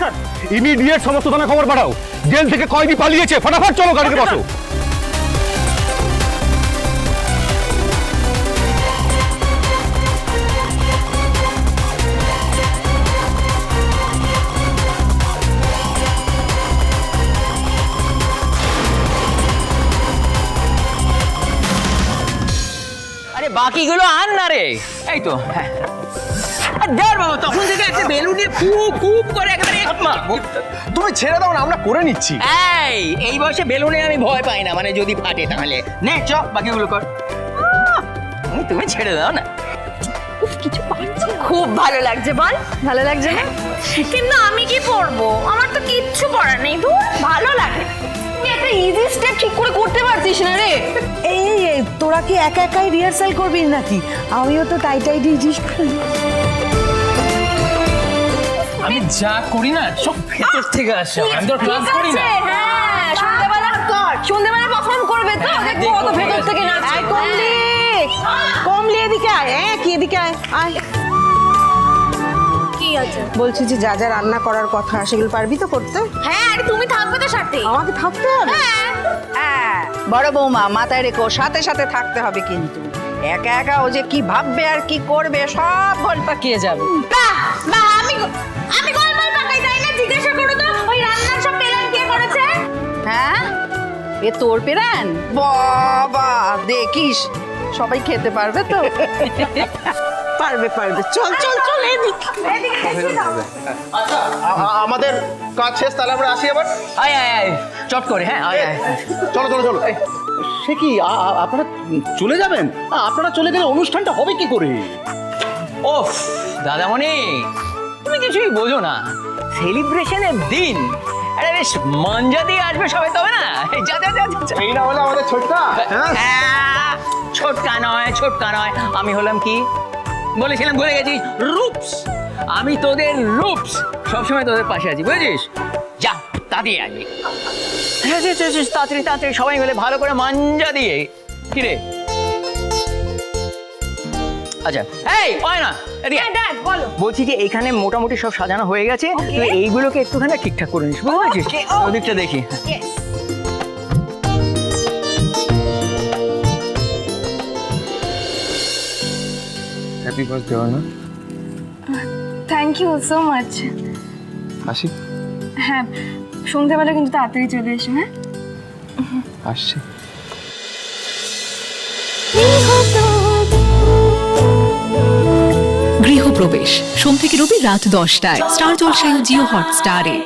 Sir. Immediate সমস্ত থানা খবর পাঠাও। জেল থেকে কয়েদি পালিয়েছে। ফটাফট চলো গাড়িতে বসো। আরে বাকিগুলো আন না রে। এই তো হ্যাঁ। আর দেখ বাবা তখন থেকে একটা বেলুনে খুব খুব করে একেবারে তুমি ছেড়ে দাও না আমরা করে নিচ্ছি। এই এই বয়সে বেলুনে আমি ভয় পাই না মানে যদি ফাটে তাহলে। নে চ বাকিগুলো কর। তুমি ছেড়ে দাও না। খুব ভালো লাগছে বল। ভালো লাগছে না? কিন্তু আমি কি পরবো আমার তো কিচ্ছু পরার নেই। ধুর ভালো লাগে। তুই একটা ইজি স্টেপ ঠিক করে করতে পারছিস না রে। এই তোরা কি একা একাই রিহার্সাল করবি নাকি? আমিও তো টাই টাই ডিজিস আমি যা করি না সব ভেতর থেকে আসে আমি তো ক্লাস করি না। হ্যাঁ সন্ধ্যাবেলা সন্ধ্যাবেলা পারফর্ম করবে তো? দেখব কত ভেতর থেকে নাচছে আয় কমলি কমলি এদিকে আয় হ্যাঁ কি এদিকে আয় আয়। কি আছে? বলছি যে যা যা রান্না করার কথা সেগুলো পারবি তো করতে? হ্যাঁ আরে তুমি থাকবে তো সাথে। আমাকে থাকতে হবে? হ্যাঁ। হ্যাঁ বড় বৌমা মাথায় রেখো সাথে সাথে থাকতে হবে কিন্তু। একা একা ও যে কি ভাববে আর কি করবে সব ভোল পাকিয়ে যাবে। বাহ বাহ আমি আমি গোলমাল পাকাই যাই না? জিজ্ঞাসা করো তো ওই রান্নার সব কে করেছে? হ্যাঁ এ তোর পেরান? বাবা দেখিস সবাই খেতে পারবে তো? পারবে পারবে। চল চল চল এদিকে। আমাদের কাজ শেষ তাহলে আমরা আসি আবার? আয় আয় আয় চট করে হ্যাঁ আয় আয়। চলো চলো চলো। সে কি আপনারা চলে যাবেন? আপনারা চলে গেলে অনুষ্ঠানটা হবে কি করে? ওফ দাদামণি তুমি কিছুই বোঝো না। সেলিব্রেশনের দিন। আরে বেশ মঞ্জা দিয়ে আসবে সবাই তবে না? যা যা যা। এই না হলে আমাদের ছোটটা হ্যাঁ? ছোটকা নয় ছোটকা নয়। আমি হলাম কি? বলেছিলাম ভুলে গেছি। রূপস। আমি তোদের রূপস। সবসময় তোদের পাশে আছি বুঝেছিস? যা তাড়াতাড়ি আসবি। হ্যাঁ, তাড়াতাড়ি তাড়াতাড়ি সবাই মিলে ভালো করে মাঞ্জা দিয়ে। কিরে আচ্ছা এই হয় বলছি যে এখানে মোটামুটি সব সাজানো হয়ে গেছে। তুই এইগুলোকে একটুখানি ঠিকঠাক করে নিস বুঝতে পারছিস? ওদিকটা দেখি। Happy birthday Arna thank you so much আসি? হ্যাঁ সন্ধ্যাবেলা কিন্তু তাড়াতাড়ি চলে এসো হ্যাঁ? আসছি। গৃহপ্রবেশ। সোম থেকে রবি রাত দশটায়। স্টার জলসায় জিও হটস্টারে।